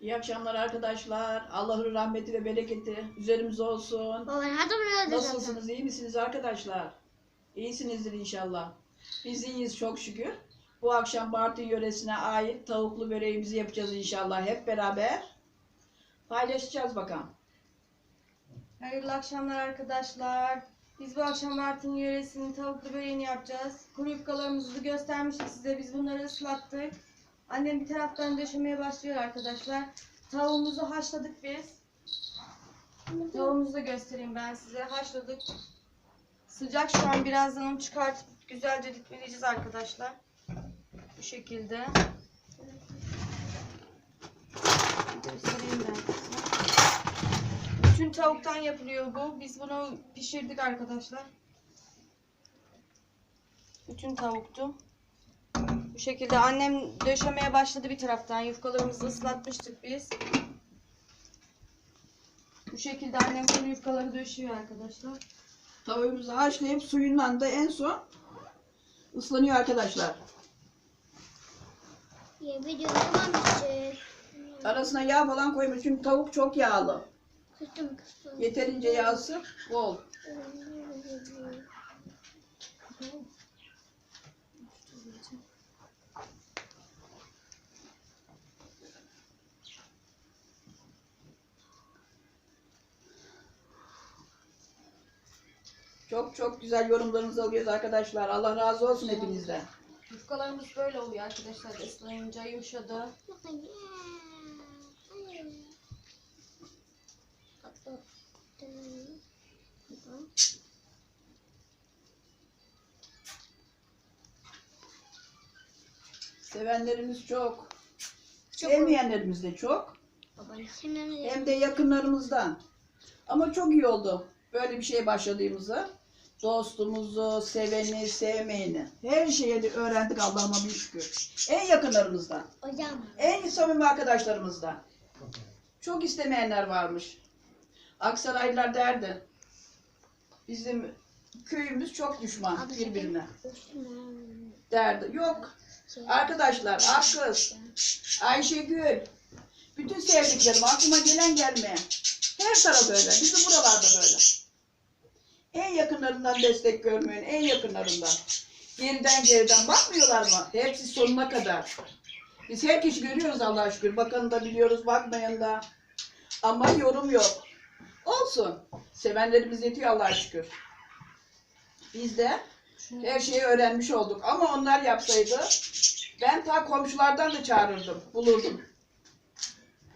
İyi akşamlar arkadaşlar. Allah'ın rahmeti ve bereketi üzerimize olsun. Nasılsınız? iyi misiniz arkadaşlar? İyisinizdir inşallah. Biz iyiyiz çok şükür. Bu akşam Bartın yöresine ait tavuklu böreğimizi yapacağız inşallah hep beraber. Paylaşacağız bakalım. Hayırlı akşamlar arkadaşlar. Biz bu akşam Martin yöresinin tavuklu böreğini yapacağız. Kuru yufkalarımızı da göstermiştik size. Biz bunları ıslattık. Annem bir taraftan döşemeye başlıyor arkadaşlar. Tavuğumuzu haşladık biz. Tavuğumuzu da göstereyim ben size. Haşladık. Sıcak şu an birazdan onu çıkartıp güzelce ditmeleyeceğiz arkadaşlar. Bu şekilde. Göstereyim ben size. Bütün tavuktan yapılıyor bu. Biz bunu pişirdik arkadaşlar. Bütün tavuktu. Bu şekilde annem döşemeye başladı bir taraftan. Yufkalarımızı ıslatmıştık biz. Bu şekilde annem kuru yufkaları döşüyor arkadaşlar. Tavuğumuzu haşlayıp suyundan da en son ıslanıyor arkadaşlar. Ya video ne zaman bitecek? Arasına yağ falan koymuş çünkü tavuk çok yağlı. Kıstım kıstım. Yeterince yağsı bol. Çok çok güzel yorumlarınızı alıyoruz arkadaşlar. Allah razı olsun hepinizden. Yufkalarımız böyle oluyor arkadaşlar. Islayınca yumuşadı. Sevenlerimiz çok. Çok Sevmeyenlerimiz de çok. Hem de yakınlarımızdan. Ama çok iyi oldu böyle bir şeye başladığımızda. Dostumuzu, seveni, sevmeyeni. Her şeyi de öğrendik Allah'ıma bir şükür. En yakınlarımızdan. Hocam. En samimi arkadaşlarımızdan. Çok istemeyenler varmış. Aksaraylılar derdi. Bizim köyümüz çok düşman birbirine derdi. Yok arkadaşlar, Akkız, Ayşegül, bütün sevdiklerim aklıma gelen gelmeyen. Her taraf öyle. Bizim buralarda böyle. En yakınlarından destek görmeyen, en yakınlarından. Geriden geriden bakmıyorlar mı? Hepsi sonuna kadar. Biz herkes görüyoruz Allah'a şükür. Bakanı da biliyoruz, bakmayan da. Ama yorum yok. Olsun. Sevenlerimiz yetiyor Allah'a şükür. Biz de her şeyi öğrenmiş olduk. Ama onlar yapsaydı ben ta komşulardan da çağırırdım, bulurdum.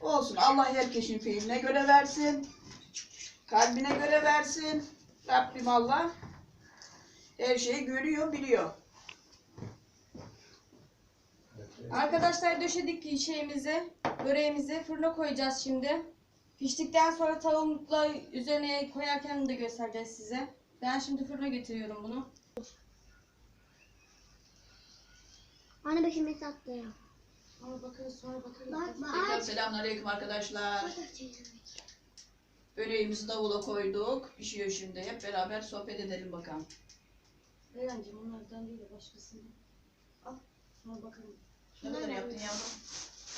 Olsun. Allah herkesin fiiline göre versin. Kalbine göre versin. Rabbim Allah her şeyi görüyor, biliyor. Arkadaşlar döşedik şeyimizi, böreğimizi fırına koyacağız şimdi. Piştikten sonra tavuğumuzla üzerine koyarken de göstereceğiz size. Ben şimdi fırına getiriyorum bunu. Anne bakayım ne tatlı ya. Sonra bakarız sonra bakarız. Bak Tekrar bak. selamünaleyküm arkadaşlar. Böreğimizi davula koyduk. Pişiyor şimdi. Hep beraber sohbet edelim bakalım. Reyhancığım onlardan değil de başkasından. Al sonra bakalım. Ne kadar yaptın yavrum?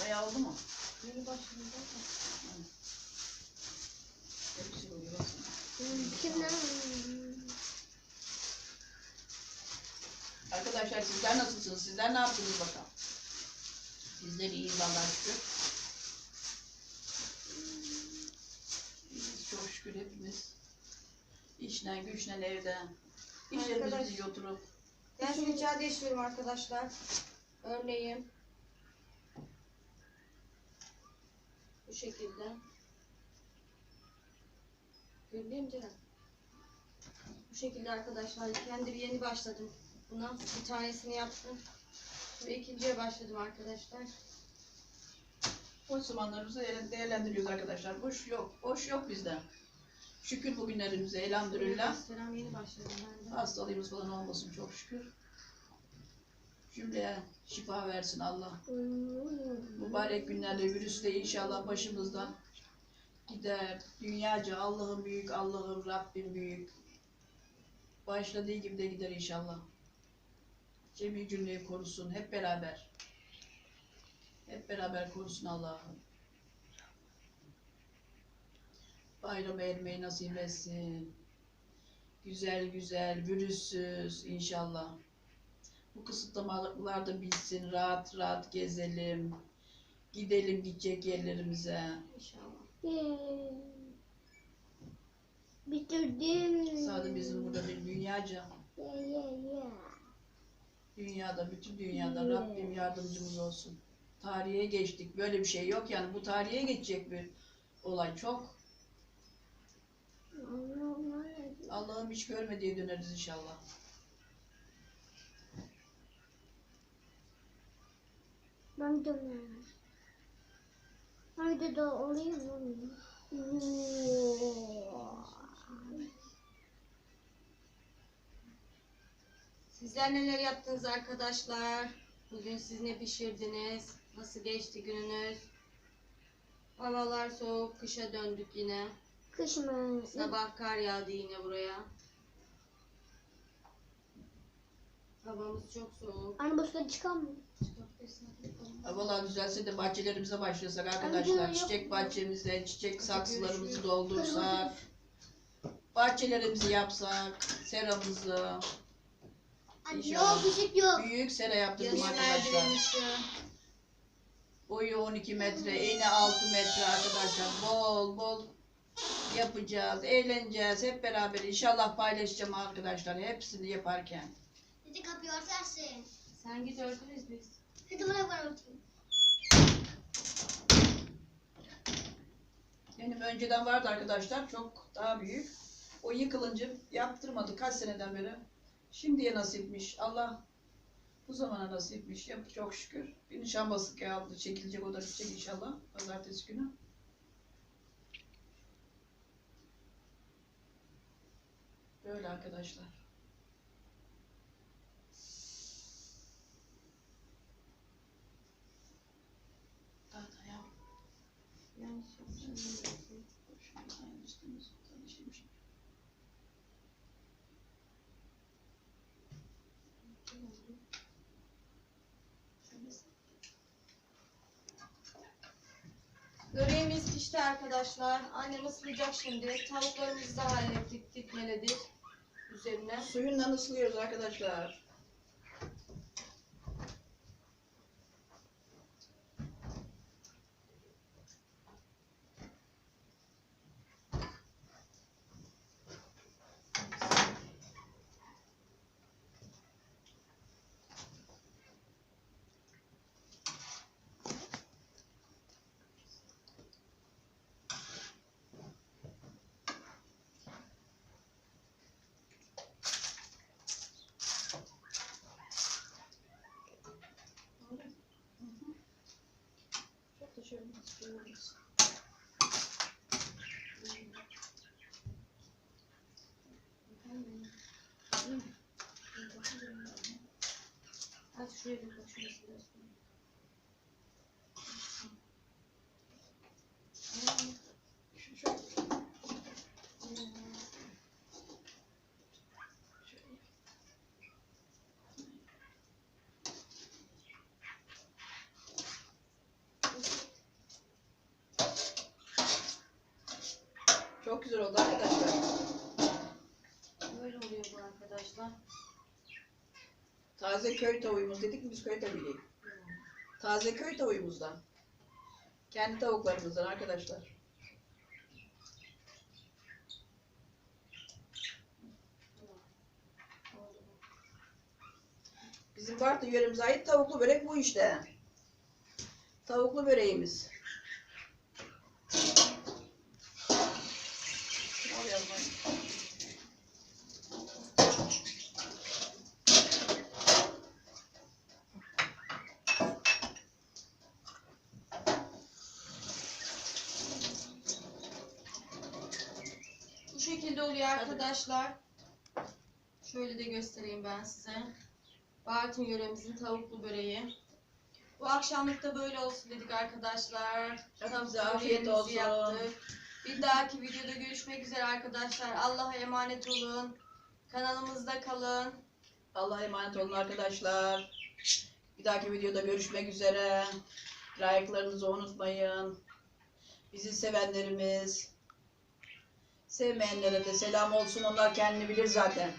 Bayağı oldu mu? Yeni başladım zaten. Hepsi oluyor baksana. Kimden? Arkadaşlar sizler nasılsınız? Sizler ne yaptınız bakalım? Bizler iyiyiz Allah'a şükür. İyiyiz çok şükür hepimiz. İşten güçten evden. İşlerimizde Arkadaş- oturup. Ben seccade işliyorum arkadaşlar. Örneğin. Bu şekilde. Gördüğüm Ceren. Bu şekilde arkadaşlar. Kendim yeni başladım buna. Bir tanesini yaptım. Ve ikinciye başladım arkadaşlar. Boş zamanlarımızı değer- değerlendiriyoruz arkadaşlar. Boş yok. Boş yok bizde. Şükür bugünlerimize elhamdülillah. Selam yeni başladım ben de. Hastalığımız falan olmasın çok şükür. Cümleye şifa versin Allah. Mübarek günlerde virüs de inşallah başımızdan gider. Dünyaca Allah'ın büyük, Allah'ın Rabbim büyük. Başladığı gibi de gider inşallah. Cemi cümleyi korusun hep beraber. Hep beraber korusun Allah'ım. Bayram ermeyi nasip etsin. Güzel güzel, virüssüz inşallah. Bu kısıtlamalar da bitsin, rahat rahat gezelim. Gidelim gidecek yerlerimize. İnşallah. Bitirdim. Sadece bizim burada bir dünyaca, Yeah, yeah, yeah. dünyada, bütün dünyada Rabbim yardımcımız olsun. Tarihe geçtik. Böyle bir şey yok yani. Bu tarihe geçecek bir olay çok. Allah'ım hiç görmediği döneriz inşallah. Ben dönerim. Hadi de olayım mı? Sizler neler yaptınız arkadaşlar? Bugün siz ne pişirdiniz? Nasıl geçti gününüz? Havalar soğuk, kışa döndük yine. Kış mı? Sabah kar yağdı yine buraya. Havamız çok soğuk. Anne başka çıkan mı? Havalar düzelse de bahçelerimize başlasak arkadaşlar. Çiçek bahçemize, çiçek saksılarımızı doldursak. Bahçelerimizi yapsak, seramızı. Yok ışık yok. Büyük sera yaptırdım arkadaşlar. Boyu 12 metre, eni 6 metre arkadaşlar. Bol bol yapacağız, eğleneceğiz hep beraber. İnşallah paylaşacağım arkadaşlar hepsini yaparken. Hadi kapıyı örtersin. Sen git örtünüz biz. Hadi bana bana örteyim. Benim önceden vardı arkadaşlar çok daha büyük. O yıkılınca yaptırmadı kaç seneden beri. Şimdiye nasipmiş. Allah bu zamana nasipmiş. Yap çok şükür. Bir nişan basık aldı. Çekilecek o da bitecek inşallah. Pazartesi günü. Böyle arkadaşlar. Daha da yavrum. Yanlış yapmışım. Şuradan üstümüz tanışmış. Böreğimiz pişti arkadaşlar. Annem ıslayacak şimdi. Tavuklarımızı da hallettik. Dikmeledik. Üzerine. Suyundan ıslıyoruz arkadaşlar. Çok da şöyle ıslayalım. Aç şuraya bir bak şurası biraz. Şu- şöyle. Şöyle. Çok güzel oldu arkadaşlar. Böyle oluyor bu arkadaşlar. Taze köy tavuğumuz dedik mi biz köy tavuğu değil. Taze köy tavuğumuzdan. Kendi tavuklarımızdan arkadaşlar. Bizim Bartın yöremize ait tavuklu börek bu işte. Tavuklu böreğimiz. Al yazmayı. Bu şekilde oluyor arkadaşlar. Şöyle de göstereyim ben size. Bartın yöremizin tavuklu böreği. Bu akşamlık da böyle olsun dedik arkadaşlar. Tavuklu afiyet olsun. yaptık. Bir dahaki videoda görüşmek üzere arkadaşlar. Allah'a emanet olun. Kanalımızda kalın. Allah'a emanet olun arkadaşlar. Bir dahaki videoda görüşmek üzere. Like'larınızı unutmayın. Bizi sevenlerimiz, Sevmeyenlere de selam olsun. Onlar kendini bilir zaten.